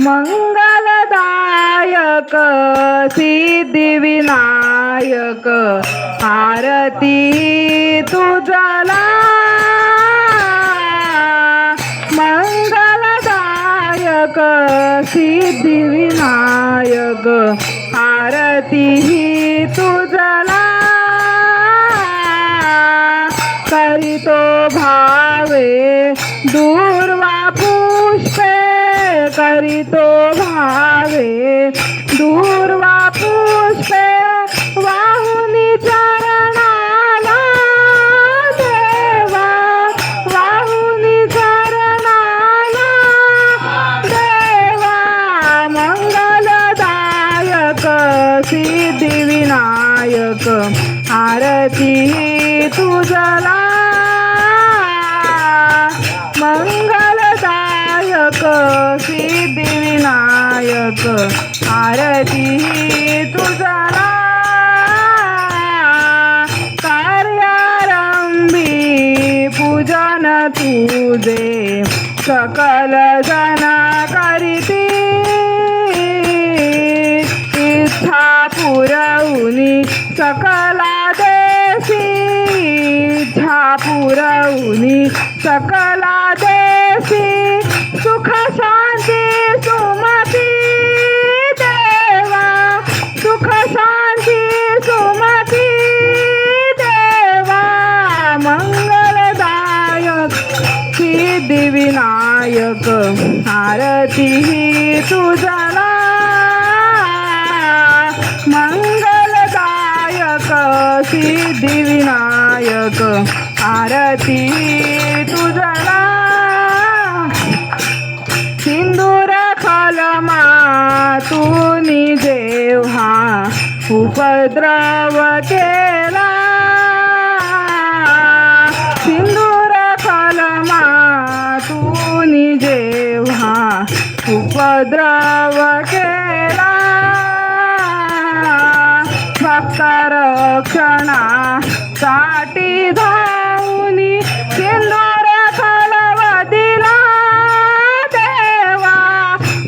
मंगलदायक सिद्धिविनायक आरती तुझला. मंगलदायक सिद्धिविनायक आरती तुझला. करितो भावे दूर्वा करीतो भावे दूर्वा पुष्पे वाहुनी चरणाला देवा वाहुनी चरणाला देवा मंगलदायक सिद्धिविनायक आरती तुझला मंगलदायक आरती तुझा कार्यारंभी पूजन तुझे सकल जना करीती इच्छा पुरवणी सकला देशी इच्छा पुरवणी सकला देशी. सुख सिद्धिविनायक आरती तुझला मंगलदायक सिद्धिविनायक आरती तुझला सिंदूर कलमा तू जेव्हा उपद्रव केला म्हणजे जेव्हा उपद्रव केला. भक्त रक्षणा साठी धावनी सिंदूर कलव दिला. देवा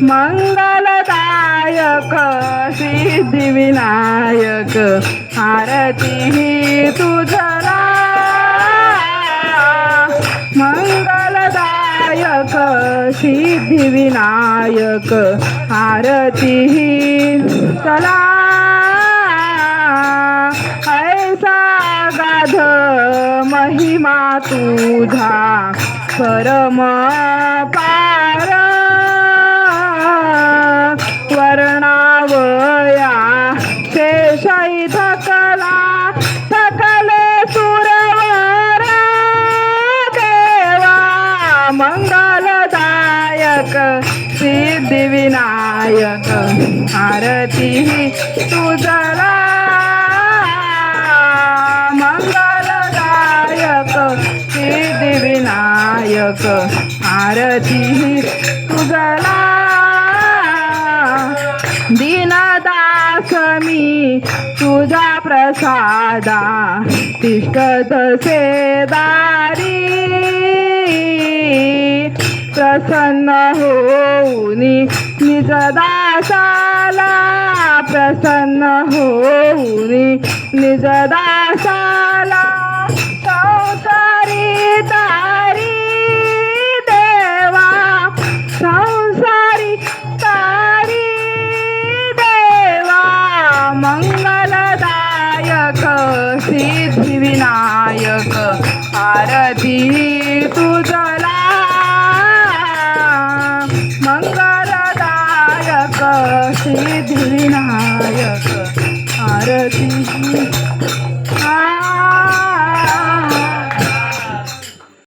मंगलदायक सिद्धिविनायक आरती सिद्धिविनायक आरती चला. ऐसा गाध महिमा तुझा परम पार. वर्णावया शेषाई सिद्धिविनायक आरती तुझला मंगलदायक सिद्धिविनायक आरती तुझला दीनदास मी तुझा प्रसादा तिष्ठत दारी प्रसन्न होऊनी. निज दासाला प्रसन्न होऊनी. निज दासाला संसारी तारी देवा. संसारी तारी देवा. मंगलदायक सिद्धिविनायक आरती मंगलदायक आरती.